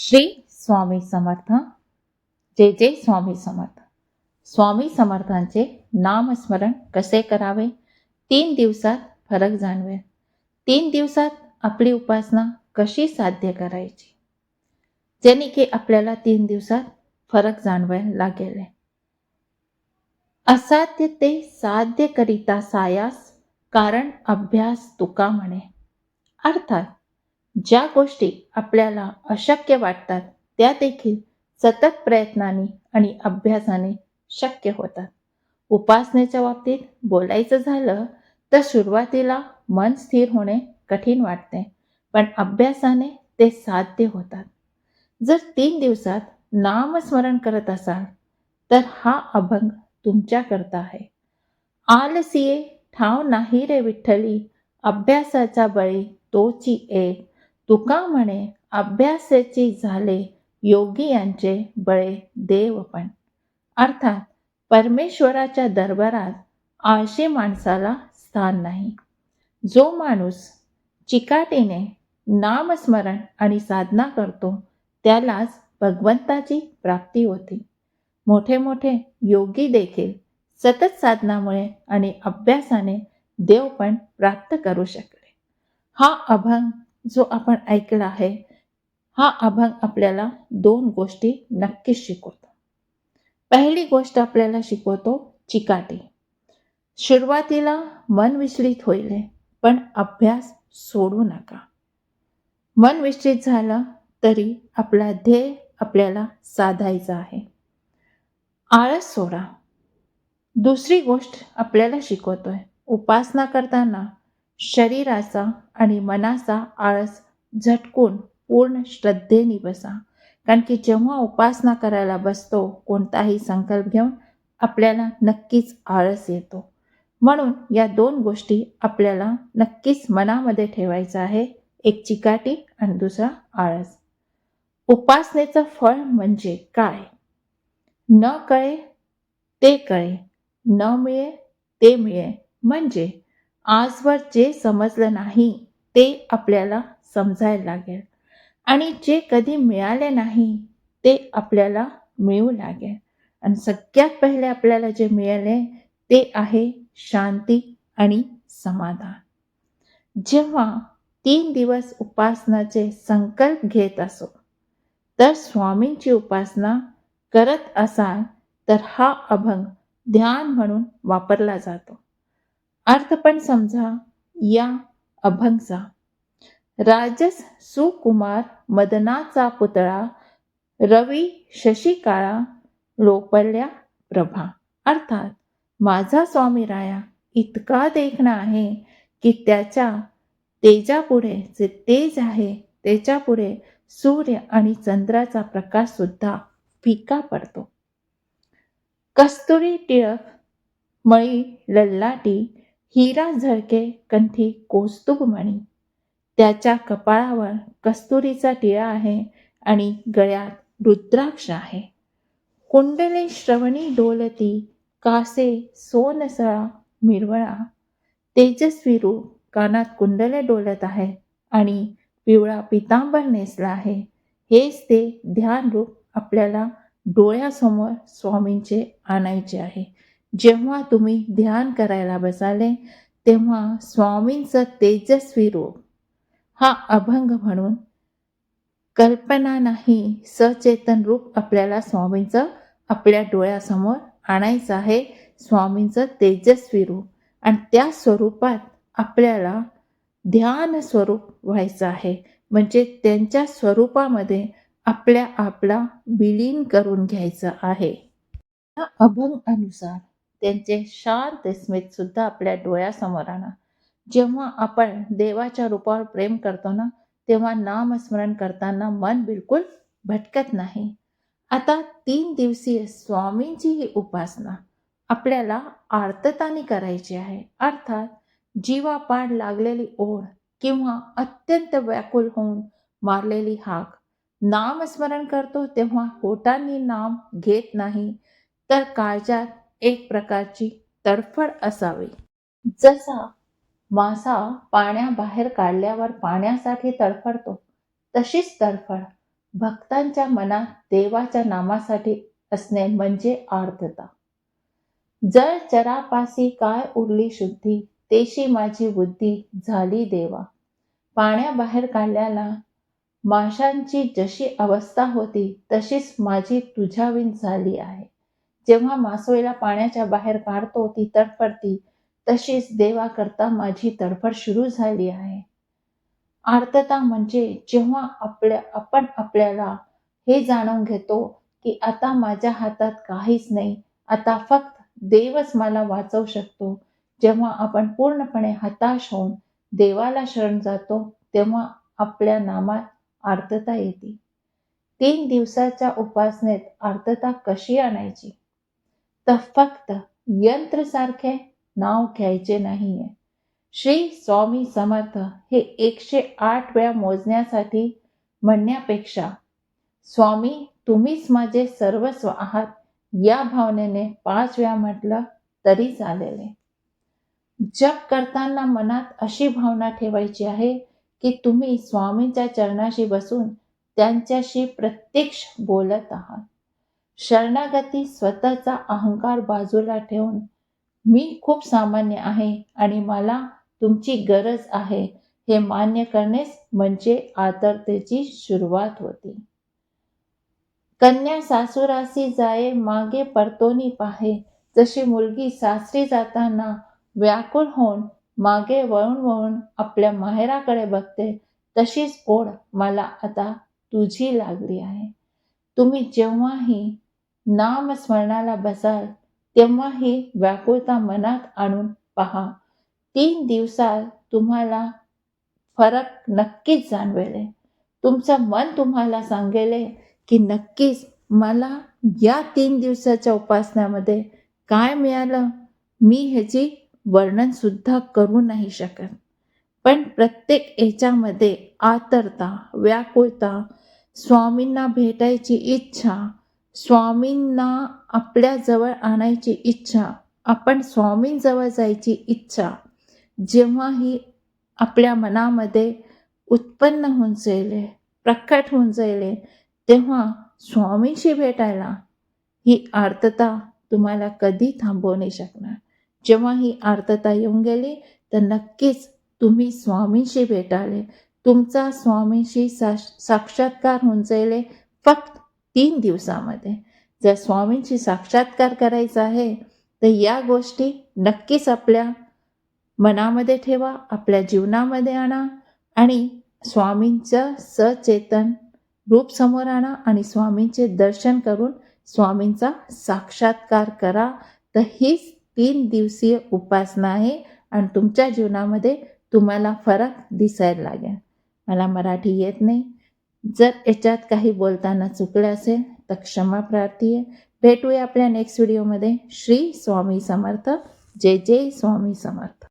श्री स्वामी समर्थ. जे जे स्वामी समर्थ. स्वामी समर्थांचे नामस्मरण कसे करावे? तीन दिवसात फरक जाणवेल तीन दिवसात आपली उपासना कशी साध्य करायची? जेणे की आपल्याला तीन दिवसात फरक जाणवायला लागेल. असाध्य ते साध्य करिता सायास कारण अभ्यास तुका म्हणे. अर्थात ज्या गोष्टी आपल्याला अशक्य वाटतात त्या देखील सतत प्रयत्नाने आणि अभ्यासाने शक्य होतात. उपासनेच्या बाबतीत बोलायचं झालं तर सुरुवातीला मन स्थिर होणे कठीण वाटते पण अभ्यासाने ते साध्य होतात. जर तीन दिवसात नामस्मरण करत असाल तर हा अभंग तुमच्याकरता आहे. आलसिये ठाव नाही रे विठ्ठली अभ्यासाचा बळी तोची एक. तुका म्हणे अभ्यासेची झाले योगी यांचे बळे देव पण. अर्थात परमेश्वराच्या दरबारात आळशी माणसाला स्थान नाही. जो माणूस चिकाटीने नामस्मरण आणि साधना करतो त्यालाच भगवंताची प्राप्ती होते. मोठे मोठे योगी देखील सतत साधनामुळे आणि अभ्यासाने देव पण प्राप्त करू शकले. हा अभंग जो आपण ऐकला आहे हा अभंग आपल्याला दोन गोष्टी नक्कीच शिकवतो. पहिली गोष्ट आपल्याला शिकवतो चिकाटी. सुरुवातीला मन विचलित होईल पण अभ्यास सोडू नका. मन विचलित झालं तरी आपला ध्येय आपल्याला साधायचा आहे. आळस सोडा. दुसरी गोष्ट आपल्याला शिकवतोय उपासना करताना शरीराचा आणि मनाचा आळस झटकून पूर्ण श्रद्धेने बसा. कारण की जेव्हा उपासना करायला बसतो कोणताही संकल्प घेऊन आपल्याला नक्कीच आळस येतो. म्हणून या दोन गोष्टी आपल्याला नक्कीच मनामध्ये ठेवायचं आहे. एक चिकाटी आणि दुसरा आळस. उपासनेचं फळ म्हणजे काय? न कळे ते कळे. न मिळे ते मिळे. म्हणजे आजवर जे समजलं नाही ते आपल्याला समजायला लागेल. आणि जे कधी मिळाले नाही ते आपल्याला मिळू लागेल. आणि सगळ्यात पहिले आपल्याला जे मिळाले ते आहे शांती आणि समाधान. जेव्हा तीन दिवस उपासनाचे संकल्प घेत असो तर स्वामींची उपासना करत असाल तर हा अभंग ध्यान म्हणून वापरला जातो. अर्थ पण समजा या अभंगचा. राजस सुकुमार मदनाचा पुतळा रवी शशिकाळा लोपल्या प्रभा. अर्थात माझा स्वामी राया इतका देखणा आहे की त्याच्या तेजापुढे जे तेज आहे त्याच्यापुढे सूर्य आणि चंद्राचा प्रकाश सुद्धा फिका पडतो. कस्तुरी टिळक मळी लल्लाटी हिरा झळके कंठी कोस्तुभमणी त्याच्या कपाळावर कस्तुरीचा टिळा आहे आणि गळ्यात रुद्राक्ष आहे. कुंडले श्रवणी डोलती कासे सोनसळा मिरवळा. तेजस्वी रूप कानात कुंडले डोलत आहे आणि पिवळा पितांबर नेसला आहे. हेच ते ध्यान रूप आपल्याला डोळ्यासमोर स्वामींचे आणायचे आहे. जेव्हा तुम्ही ध्यान करायला बसाले तेव्हा स्वामींचं तेजस्वी रूप. हा अभंग म्हणून कल्पना नाही सचेतन रूप आपल्याला स्वामींचं आपल्या डोळ्यासमोर आणायचं आहे. स्वामींचं तेजस्वी रूप आणि त्या स्वरूपात आपल्याला ध्यान स्वरूप व्हायचं आहे. म्हणजे त्यांच्या स्वरूपामध्ये आपल्या आपला विलीन करून घ्यायचं आहे. या अभंग अनुसार त्यांचे शांत स्मित सुद्धा आपल्या डोळ्यासमोर आणा जेव्हा आपण देवाच्या रूपावर प्रेम करतो ना तेव्हा नामस्मरण करताना मन बिलकुल भटकत नाही. आता तीन दिवसीय स्वामींची ही उपासना आपल्याला आर्तताने करायची आहे. अर्थात जीवापाड लागलेली ओढ किंवा अत्यंत व्याकुल होऊन मारलेली हाक नामस्मरण करतो तेव्हा होटांनी नाम घेत नाही तर काळजात एक प्रकारची तडफड असावी. जसा मासा पाण्याबाहेर काढल्यावर पाण्यासाठी तडफडतो तशीच तडफड भक्तांच्या मनात देवाच्या नामासाठी असणे म्हणजे आर्थता जर चरापासी काय उरली शुद्धी तेशी माझी बुद्धी झाली देवा. पाण्याबाहेर काढल्याला माशांची जशी अवस्था होती तशीच माझी तुझ्याविन झाली आहे. जेव्हा मासोळीला पाण्याच्या बाहेर काढतो ती तडफडती. तशीच देवाकरता माझी तडफड सुरू झाली आहे. आर्तता म्हणजे जेव्हा आपल्या आपण आपल्याला हे जाणून घेतो की आता माझ्या हातात काहीच नाही आता फक्त देवच मला वाचवू शकतो. जेव्हा आपण पूर्णपणे हताश होऊन देवाला शरण जातो तेव्हा आपल्या नामात आर्तता येते. तीन दिवसाच्या उपासनेत आर्तता कशी आणायची? तर फक्त यंत्रसारखे नाव घ्यायचे नाहीये. श्री स्वामी समर्थ हे एकशे आठ वेळा मोजण्यासाठी म्हणण्यापेक्षा स्वामी तुम्हीच माझे सर्वस्व आहात. या भावनेने पाच वेळा म्हटलं तरी चालेल. जप करताना मनात अशी भावना ठेवायची आहे की तुम्ही स्वामींच्या चरणाशी बसून त्यांच्याशी प्रत्यक्ष बोलत आहात. शरणागती स्वतःचा अहंकार बाजूला ठेवून मी खूप सामान्य आहे आणि मला तुमची गरज आहे. हे मान्य करणेच म्हणजे आदरतेची सुरुवात होती. कन्या सासुरासी जाये मागे परतोनी पाहे. जशी मुलगी सासरी जाताना व्याकुळ होऊन मागे वळून वळून आपल्या माहेराकडे बघते तशीच ओढ मला आता तुझी लागली आहे. तुम्ही जेव्हाही नामस्मरणाला बसाल तेव्हा ही व्याकुळता मनात आणून पहा. तीन दिवसात तुम्हाला फरक नक्कीच जाणवेल. तुमचं मन तुम्हाला सांगेल की नक्कीच मला या तीन दिवसाच्या उपासनामध्ये काय मिळालं? मी ह्याची वर्णनसुद्धा करू नाही शकत. पण प्रत्येक याच्यामध्ये आतरता व्याकुळता स्वामींना भेटायची इच्छा स्वामींना आपल्याजवळ आणायची इच्छा आपण स्वामींजवळ जायची इच्छा जेव्हा ही आपल्या मनामध्ये उत्पन्न होऊन जाईल प्रकट होऊन जाईल तेव्हा स्वामींशी भेटायला ही आर्तता तुम्हाला कधी थांबवू नाही शकणार. जेव्हा ही आर्तता येऊन गेली तर नक्कीच तुम्ही स्वामींशी भेटाले. तुमचा स्वामींशी सा साक्षात्कार होऊन जाईल फक्त तीन दिवसामध्ये जर स्वामींशी साक्षात्कार करायचा आहे तर या गोष्टी नक्कीच आपल्या मनामध्ये ठेवा आपल्या जीवनामध्ये आणा आणि स्वामींचं सचेतन रूप समोर आणा आणि स्वामींचे दर्शन करून स्वामींचा साक्षात्कार करा. तर हीच तीन दिवसीय उपासना आहे आणि तुमच्या जीवनामध्ये तुम्हाला फरक दिसायला लागेल. मला मराठी येत नाही. जर याच्यात काही बोलताना चुकलं असेल तर क्षमा प्रार्थी आहे. भेटूया आपल्या नेक्स्ट व्हिडिओमध्ये श्री स्वामी समर्थ. जय जय स्वामी समर्थ.